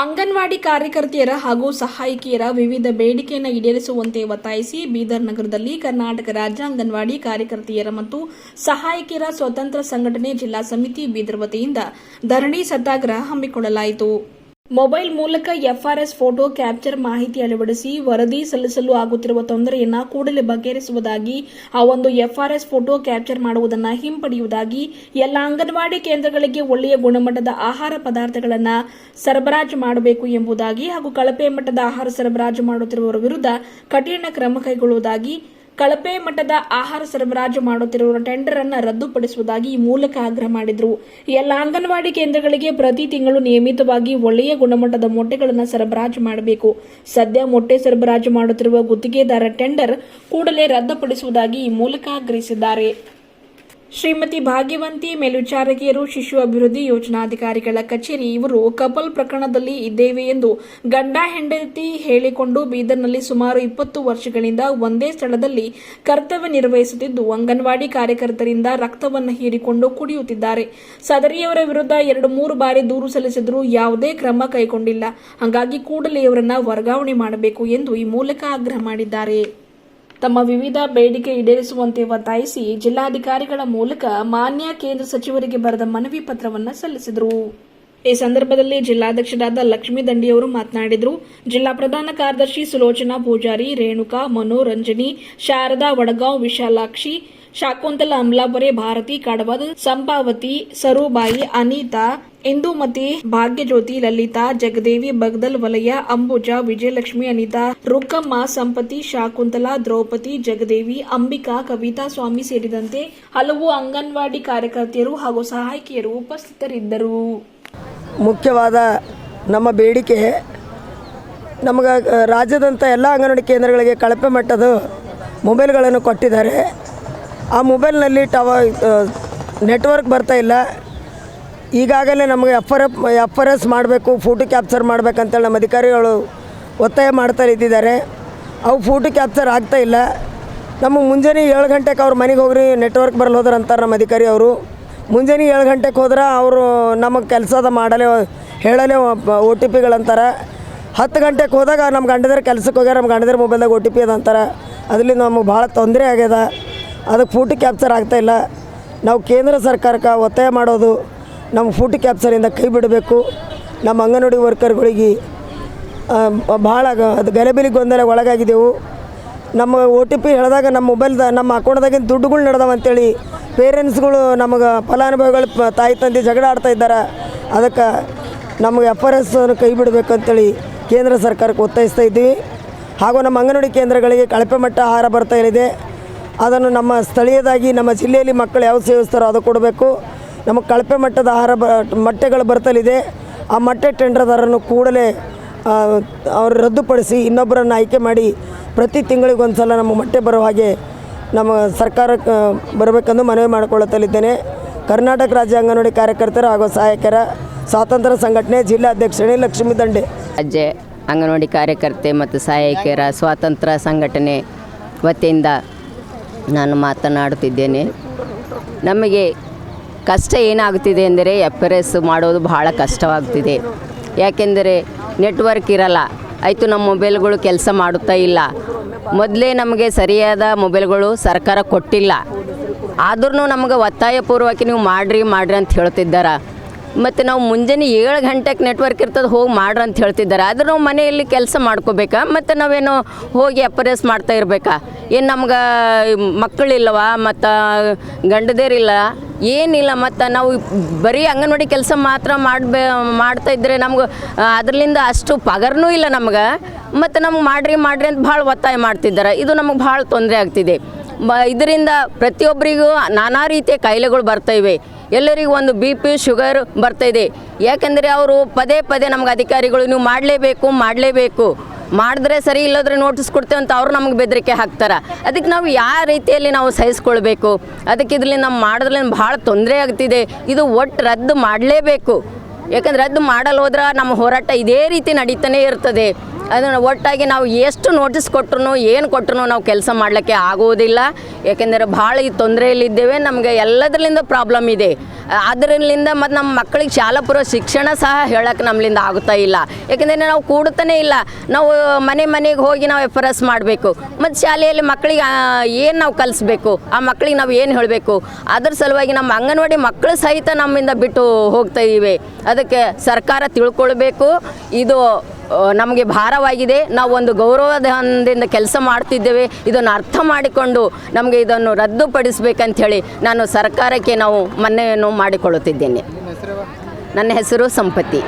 ಅಂಗನವಾಡಿ ಕಾರ್ಯಕರ್ತೆಯರ ಹಾಗೂ ಸಹಾಯಕಿಯರ ವಿವಿಧ ಬೇಡಿಕೆಯನ್ನು ಈಡೇರಿಸುವಂತೆ ಒತ್ತಾಯಿಸಿ ಬೀದರ್ ನಗರದಲ್ಲಿ ಕರ್ನಾಟಕ ರಾಜ್ಯ ಅಂಗನವಾಡಿ ಕಾರ್ಯಕರ್ತೆಯರ ಮತ್ತು ಸಹಾಯಕಿಯರ ಸ್ವತಂತ್ರ ಸಂಘಟನೆ ಜಿಲ್ಲಾ ಸಮಿತಿ ಬೀದರ್ ವತಿಯಿಂದ ಧರಣಿ ಸತ್ಯಾಗ್ರಹ ಹಮ್ಮಿಕೊಳ್ಳಲಾಯಿತು. ಮೊಬೈಲ್ ಮೂಲಕ ಎಫ್ಆರ್ಎಸ್ ಫೋಟೋ ಕ್ಯಾಪ್ಚರ್ ಮಾಹಿತಿ ಅಳವಡಿಸಿ ವರದಿ ಸಲ್ಲಿಸಲು ಆಗುತ್ತಿರುವ ತೊಂದರೆಯನ್ನು ಕೂಡಲೇ ಬಗೆಹರಿಸುವುದಾಗಿ, ಆ ಒಂದು ಎಫ್ಆರ್ಎಸ್ ಫೋಟೋ ಕ್ಯಾಪ್ಚರ್ ಮಾಡುವುದನ್ನು ಹಿಂಪಡೆಯುವುದಾಗಿ, ಎಲ್ಲ ಅಂಗನವಾಡಿ ಕೇಂದ್ರಗಳಿಗೆ ಒಳ್ಳೆಯ ಗುಣಮಟ್ಟದ ಆಹಾರ ಪದಾರ್ಥಗಳನ್ನು ಸರಬರಾಜು ಮಾಡಬೇಕು ಎಂಬುದಾಗಿ ಹಾಗೂ ಕಳಪೆ ಮಟ್ಟದ ಆಹಾರ ಸರಬರಾಜು ಮಾಡುತ್ತಿರುವವರ ವಿರುದ್ಧ ಕಠಿಣ ಕ್ರಮ ಕೈಗೊಳ್ಳುವುದಾಗಿ ಕಳಪೆ ಮಟ್ಟದ ಆಹಾರ ಸರಬರಾಜು ಮಾಡುತ್ತಿರುವ ಟೆಂಡರ್ ಅನ್ನು ರದ್ದುಪಡಿಸುವುದಾಗಿ ಈ ಮೂಲಕ ಆಗ್ರಹ ಮಾಡಿದರು. ಎಲ್ಲ ಅಂಗನವಾಡಿ ಕೇಂದ್ರಗಳಿಗೆ ಪ್ರತಿ ತಿಂಗಳು ನಿಯಮಿತವಾಗಿ ಒಳ್ಳೆಯ ಗುಣಮಟ್ಟದ ಮೊಟ್ಟೆಗಳನ್ನು ಸರಬರಾಜು ಮಾಡಬೇಕು. ಸದ್ಯ ಮೊಟ್ಟೆ ಸರಬರಾಜು ಮಾಡುತ್ತಿರುವ ಗುತ್ತಿಗೆದಾರ ಟೆಂಡರ್ ಕೂಡಲೇ ರದ್ದುಪಡಿಸುವುದಾಗಿ ಈ ಮೂಲಕ ಆಗ್ರಹಿಸಿದ್ದಾರೆ. ಶ್ರೀಮತಿ ಭಾಗ್ಯವಂತಿ ಮೇಲ್ವಿಚಾರಕಿಯರು, ಶಿಶು ಅಭಿವೃದ್ಧಿ ಯೋಜನಾಧಿಕಾರಿಗಳ ಕಚೇರಿ, ಇವರು ಕಪಲ್ ಪ್ರಕರಣದಲ್ಲಿ ಇದ್ದೇವೆ ಎಂದು ಗಂಡ ಹೆಂಡತಿ ಹೇಳಿಕೊಂಡು ಬೀದರ್ನಲ್ಲಿ ಸುಮಾರು ಇಪ್ಪತ್ತು ವರ್ಷಗಳಿಂದ ಒಂದೇ ಸ್ಥಳದಲ್ಲಿ ಕರ್ತವ್ಯ ನಿರ್ವಹಿಸುತ್ತಿದ್ದು, ಅಂಗನವಾಡಿ ಕಾರ್ಯಕರ್ತರಿಂದ ರಕ್ತವನ್ನು ಹೀರಿಕೊಂಡು ಕುಡಿಯುತ್ತಿದ್ದಾರೆ. ಸದರಿಯವರ ವಿರುದ್ಧ ಎರಡು ಮೂರು ಬಾರಿ ದೂರು ಸಲ್ಲಿಸಿದರೂ ಯಾವುದೇ ಕ್ರಮ ಕೈಗೊಂಡಿಲ್ಲ. ಹಾಗಾಗಿ ಕೂಡಲೇ ಇವರನ್ನು ವರ್ಗಾವಣೆ ಮಾಡಬೇಕು ಎಂದು ಈ ಮೂಲಕ ಆಗ್ರಹ ಮಾಡಿದ್ದಾರೆ. ತಮ್ಮ ವಿವಿಧ ಬೇಡಿಕೆ ಈಡೇರಿಸುವಂತೆ ಒತ್ತಾಯಿಸಿ ಜಿಲ್ಲಾಧಿಕಾರಿಗಳ ಮೂಲಕ ಮಾನ್ಯ ಕೇಂದ್ರ ಸಚಿವರಿಗೆ ಬರೆದ ಮನವಿ ಪತ್ರವನ್ನು ಸಲ್ಲಿಸಿದರು. ಈ ಸಂದರ್ಭದಲ್ಲಿ ಜಿಲ್ಲಾಧ್ಯಕ್ಷರಾದ ಲಕ್ಷ್ಮೀ ದಂಡಿಯವರು ಮಾತನಾಡಿದರು. ಜಿಲ್ಲಾ ಪ್ರಧಾನ ಕಾರ್ಯದರ್ಶಿ ಸುಲೋಚನಾ ಪೂಜಾರಿ, ರೇಣುಕಾ ಮನೋರಂಜನಿ ಶಾರದಾ, ವಡಗಾಂವ್, ವಿಶಾಲಾಕ್ಷಿ, ಶಾಕುಂತಲ, ಅಮ್ಲಾಪುರೆ, ಭಾರತಿ, ಕಡವದ್, ಸಂಪಾವತಿ, ಸರೂಬಾಯಿ, ಅನಿತಾ ಇಂದುಮತಿ ಭಾಗ್ಯಜ್ಯೋತಿ, ಲಲಿತಾ, ಜಗದೇವಿ, ಬಗ್ದಲ್ ವಲಯ, ಅಂಬುಜ, ವಿಜಯಲಕ್ಷ್ಮಿ, ಅನಿತಾ, ರುಕ್ಕಮ್ಮ, ಸಂಪತಿ, ಶಾಕುಂತಲಾ, ದ್ರೌಪದಿ, ಜಗದೇವಿ, ಅಂಬಿಕಾ, ಕವಿತಾ ಸ್ವಾಮಿ ಸೇರಿದಂತೆ ಹಲವು ಅಂಗನವಾಡಿ ಕಾರ್ಯಕರ್ತೆಯರು ಹಾಗೂ ಸಹಾಯಕಿಯರು ಉಪಸ್ಥಿತರಿದ್ದರು. ಮುಖ್ಯವಾದ ನಮ್ಮ ಬೇಡಿಕೆ, ನಮಗೆ ರಾಜ್ಯದಂಥ ಎಲ್ಲ ಅಂಗನವಾಡಿ ಕೇಂದ್ರಗಳಿಗೆ ಕಳಪೆ ಮಟ್ಟದ ಮೊಬೈಲ್ಗಳನ್ನು ಕೊಟ್ಟಿದ್ದಾರೆ. ಆ ಮೊಬೈಲ್ನಲ್ಲಿ ಟವ ನೆಟ್ವರ್ಕ್ ಬರ್ತಾ ಇಲ್ಲ. ಈಗಾಗಲೇ ನಮಗೆ F R F F R S ಮಾಡಬೇಕು, ಫೋಟೋ ಕ್ಯಾಪ್ಚರ್ ಮಾಡಬೇಕಂತೇಳಿ ನಮ್ಮ ಅಧಿಕಾರಿಗಳು ಒತ್ತಾಯ ಮಾಡ್ತಾ ಇದ್ದಿದ್ದಾರೆ. ಅವು ಫೋಟೋ ಕ್ಯಾಪ್ಚರ್ ಆಗ್ತಾ ಇಲ್ಲ. ನಮ್ಮ ಮುಂಜಾನೆ ಏಳು ಗಂಟೆಗೆ ಅವ್ರ ಮನೆಗೆ ಹೋಗ್ರಿ, ನೆಟ್ವರ್ಕ್ ಬರಲ್ಲ ಹೋದ್ರೆ ಅಂತಾರೆ ನಮ್ಮ ಅಧಿಕಾರಿ ಅವರು. ಮುಂಜಾನೆ ಏಳು ಗಂಟೆಗೆ ಹೋದ್ರೆ ಅವರು ನಮಗೆ ಕೆಲಸದ ಮಾಡಲೇ, ಹೇಳಲೇ ಒ ಟಿ ಪಿಗಳಂತಾರೆ ಹತ್ತು ಗಂಟೆಗೆ ಹೋದಾಗ ನಮ್ಮ ಗಂಡದ್ರ ಕೆಲಸಕ್ಕೆ ಹೋಗ್ಯಾರ ನಮ್ಮ ಗಂಡದ್ರ ಮೊಬೈಲ್ದಾಗ ಒ ಟಿ ಪಿ ಅದಂತಾರೆ ಅದರಿಂದ ನಮಗೆ ಭಾಳ ತೊಂದರೆ ಆಗ್ಯದ ಅದಕ್ಕೆ ಫೋಟೋ ಕ್ಯಾಪ್ಚರ್ ಆಗ್ತಾಯಿಲ್ಲ ನಾವು ಕೇಂದ್ರ ಸರ್ಕಾರಕ್ಕೆ ಒತ್ತಾಯ ಮಾಡೋದು ನಮ್ಮ ಫುಡ್ ಕ್ಯಾಪ್ಚರಿಂದ ಕೈ ಬಿಡಬೇಕು. ನಮ್ಮ ಅಂಗನವಾಡಿ ವರ್ಕರ್ಗಳಿಗೆ ಭಾಳ ಅದು ಗಲಭೆಲಿ ಗೊಂದಲ ಒಳಗಾಗಿದ್ದೆವು ನಮ್ಮ ಒ ಟಿ ಪಿ ಹೇಳಿದಾಗ ನಮ್ಮ ಮೊಬೈಲ್ದ ನಮ್ಮ ಅಕೌಂಟ್ದಾಗಿನ ದುಡ್ಡುಗಳು ನಡೆದವ ಅಂತೇಳಿ ಪೇರೆಂಟ್ಸ್ಗಳು ನಮಗೆ ಫಲಾನುಭವಿಗಳು ತಾಯಿ ತಂದೆ ಜಗಳ ಆಡ್ತಾ ಇದ್ದಾರೆ. ಅದಕ್ಕೆ ನಮಗೆ ಎಫ್ ಆರ್ ಎಸ್ ಕೈ ಬಿಡಬೇಕು ಅಂತೇಳಿ ಕೇಂದ್ರ ಸರ್ಕಾರಕ್ಕೆ ಒತ್ತಾಯಿಸ್ತಾ ಇದ್ದೀವಿ. ಹಾಗೂ ನಮ್ಮ ಅಂಗನವಾಡಿ ಕೇಂದ್ರಗಳಿಗೆ ಕಳಪೆ ಮಟ್ಟ ಆಹಾರ ಬರ್ತಾ ಇದೆ ಅದನ್ನು ನಮ್ಮ ಸ್ಥಳೀಯದಾಗಿ ನಮ್ಮ ಜಿಲ್ಲೆಯಲ್ಲಿ ಮಕ್ಕಳು ಯಾವ ಸೇವಿಸ್ತಾರೋ ಅದು ಕೊಡಬೇಕು. ನಮಗೆ ಕಳಪೆ ಮಟ್ಟದ ಆಹಾರ ಬ, ಮೊಟ್ಟೆಗಳು ಬರ್ತಲಿದೆ. ಆ ಮೊಟ್ಟೆ ಟೆಂಡರ್ದಾರನ್ನು ಕೂಡಲೇ ಅವರು ರದ್ದುಪಡಿಸಿ ಇನ್ನೊಬ್ಬರನ್ನು ಆಯ್ಕೆ ಮಾಡಿ ಪ್ರತಿ ತಿಂಗಳಿಗೆ ಒಂದು ಸಲ ನಮ್ಮ ಮೊಟ್ಟೆ ಬರೋ ಹಾಗೆ ನಮ್ಮ ಸರ್ಕಾರಕ್ಕೆ ಬರಬೇಕೆಂದು ಮನವಿ ಮಾಡಿಕೊಳ್ಳುತ್ತಲಿದ್ದೇನೆ. ಕರ್ನಾಟಕ ರಾಜ್ಯ ಅಂಗನವಾಡಿ ಕಾರ್ಯಕರ್ತರು ಹಾಗೂ ಸಹಾಯಕರ ಸ್ವಾತಂತ್ರ್ಯ ಸಂಘಟನೆ ಜಿಲ್ಲಾಧ್ಯಕ್ಷಣೆ ಲಕ್ಷ್ಮೀ ದಂಡೆ. ರಾಜ್ಯ ಅಂಗನವಾಡಿ ಕಾರ್ಯಕರ್ತೆ ಮತ್ತು ಸಹಾಯಕಿಯರ ಸ್ವಾತಂತ್ರ್ಯ ಸಂಘಟನೆ ವತಿಯಿಂದ ನಾನು ಮಾತನಾಡುತ್ತಿದ್ದೇನೆ. ನಮಗೆ ಕಷ್ಟ ಏನಾಗ್ತಿದೆ ಅಂದರೆ ಎಫ್ ಆರ್ ಎಸ್ ಮಾಡೋದು ಬಹಳ ಕಷ್ಟವಾಗ್ತಿದೆ ಯಾಕೆಂದರೆ ನೆಟ್ವರ್ಕ್ ಇರಲ್ಲ. ಆಯಿತು, ನಮ್ಮ ಮೊಬೈಲ್ಗಳು ಕೆಲಸ ಮಾಡುತ್ತಾ ಇಲ್ಲ. ಮೊದಲೇ ನಮಗೆ ಸರಿಯಾದ ಮೊಬೈಲ್ಗಳು ಸರ್ಕಾರ ಕೊಟ್ಟಿಲ್ಲ. ಆದ್ರೂ ನಮಗೆ ಒತ್ತಾಯಪೂರ್ವಕ ನೀವು ಮಾಡಿರಿ ಮಾಡಿರಿ ಅಂತ ಹೇಳ್ತಿದ್ದಾರೆ? ಮತ್ತು ನಾವು ಮುಂಜಾನೆ ಏಳು ಗಂಟೆಗೆ ನೆಟ್ವರ್ಕ್ ಇರ್ತದೆ, ಹೋಗಿ ಮಾಡ್ರಿ ಅಂತ ಹೇಳ್ತಿದ್ದಾರೆ? ಆದ್ರೆ ನಾವು ಮನೆಯಲ್ಲಿ ಕೆಲಸ ಮಾಡ್ಕೋಬೇಕಾ? ಮತ್ತು ನಾವೇನು ಹೋಗಿ ಅಪರೇಸ್ ಮಾಡ್ತಾ ಇರಬೇಕಾ? ಏನು ನಮ್ಗೆ ಮಕ್ಕಳಿಲ್ಲವ? ಮತ್ತು ಗಂಡದೇರಿಲ್ಲ? ಏನಿಲ್ಲ ಮತ್ತು ನಾವು ಬರೀ ಅಂಗನವಾಡಿ ಕೆಲಸ ಮಾತ್ರ ಮಾಡಬೇ, ಮಾಡ್ತಾ ಇದ್ದರೆ ನಮ್ಗೆ ಅದರಿಂದ ಅಷ್ಟು ಪಗಾರನೂ ಇಲ್ಲ ನಮ್ಗೆ. ಮತ್ತು ನಮ್ಗೆ ಮಾಡ್ರಿ ಮಾಡ್ರಿ ಅಂತ ಭಾಳ ಒತ್ತಾಯ ಮಾಡ್ತಿದ್ದಾರೆ. ಇದು ನಮಗೆ ಭಾಳ ತೊಂದರೆ ಆಗ್ತಿದೆ. ಬ ಇದರಿಂದ ಪ್ರತಿಯೊಬ್ಬರಿಗೂ ನಾನಾ ರೀತಿಯ ಕಾಯಿಲೆಗಳು ಬರ್ತಾಯಿವೆ ಎಲ್ಲರಿಗೂ ಒಂದು ಬಿ ಪಿ, ಶುಗರ್ ಬರ್ತಾಯಿದೆ ಯಾಕೆಂದರೆ ಅವರು ಪದೇ ಪದೇ ನಮ್ಗೆ ಅಧಿಕಾರಿಗಳು, ನೀವು ಮಾಡಲೇಬೇಕು ಮಾಡಲೇಬೇಕು. ಮಾಡಿದ್ರೆ ಸರಿ, ಇಲ್ಲದ್ರೆ ನೋಟಿಸ್ ಕೊಡ್ತೇವೆ ಅಂತ ಅವರು ನಮಗೆ ಬೆದರಿಕೆ ಹಾಕ್ತಾರೆ. ಅದಕ್ಕೆ ನಾವು ಯಾವ ರೀತಿಯಲ್ಲಿ ನಾವು ಸಹಿಸ್ಕೊಳ್ಬೇಕು? ಅದಕ್ಕೆ ಇದರಲ್ಲಿ ನಮ್ಮ ಮಾಡೋದ್ರಿಂದ ಭಾಳ ತೊಂದರೆ ಆಗ್ತಿದೆ. ಇದು ಒಟ್ಟು ರದ್ದು ಮಾಡಲೇಬೇಕು. ಯಾಕಂದ್ರೆ ರದ್ದು ಮಾಡಲ್ಲ ಹೋದ್ರೆ ನಮ್ಮ ಹೋರಾಟ ಇದೇ ರೀತಿ ನಡೀತಾನೆ ಇರ್ತದೆ. ಅದನ್ನು ಒಟ್ಟಾಗಿ ನಾವು ಎಷ್ಟು ನೋಟಿಸ್ ಕೊಟ್ಟರು ಏನು ಕೊಟ್ಟರು ನಾವು ಕೆಲಸ ಮಾಡಲಿಕ್ಕೆ ಆಗುವುದಿಲ್ಲ ಏಕೆಂದರೆ ಭಾಳ ಈ ತೊಂದರೆಯಲ್ಲಿದ್ದೇವೆ, ನಮಗೆ ಎಲ್ಲದರಿಂದ ಪ್ರಾಬ್ಲಮ್ ಇದೆ. ಅದರಿಂದ ಮತ್ತು ನಮ್ಮ ಮಕ್ಕಳಿಗೆ ಶಾಲಾಪೂರ್ವ ಶಿಕ್ಷಣ ಸಹ ಹೇಳಕ್ಕೆ ನಮ್ಮಲ್ಲಿಂದ ಆಗುತ್ತಾ ಇಲ್ಲ. ಏಕೆಂದರೆ ನಾವು ಕೂಡ್ತಾನೆ ಇಲ್ಲ. ನಾವು ಮನೆ ಮನೆಗೆ ಹೋಗಿ ನಾವು ಎಫ್ ಮಾಡಬೇಕು. ಮತ್ತು ಶಾಲೆಯಲ್ಲಿ ಮಕ್ಕಳಿಗೆ ಏನು ನಾವು ಕಲಿಸ್ಬೇಕು? ಆ ಮಕ್ಕಳಿಗೆ ನಾವು ಏನು ಹೇಳಬೇಕು? ಅದ್ರ ಸಲುವಾಗಿ ನಮ್ಮ ಅಂಗನವಾಡಿ ಮಕ್ಕಳು ಸಹಿತ ನಮ್ಮಿಂದ ಬಿಟ್ಟು ಹೋಗ್ತಾ ಇವೆ. ಅದಕ್ಕೆ ಸರ್ಕಾರ ತಿಳ್ಕೊಳ್ಬೇಕು. ಇದು ನಮಗೆ ಭಾರವಾಗಿದೆ. ನಾವು ಒಂದು ಗೌರವದಿಂದ ಕೆಲಸ ಮಾಡ್ತಿದ್ದೇವೆ. ಇದನ್ನು ಅರ್ಥ ಮಾಡಿಕೊಂಡು ನಮಗೆ ಇದನ್ನು ರದ್ದುಪಡಿಸಬೇಕಂಥೇಳಿ ನಾನು ಸರ್ಕಾರಕ್ಕೆ ನಾವು ಮನವಿಯನ್ನು ಮಾಡಿಕೊಳ್ಳುತ್ತಿದ್ದೇನೆ. ನನ್ನ ಹೆಸರು ಸಂಪತ್ತಿ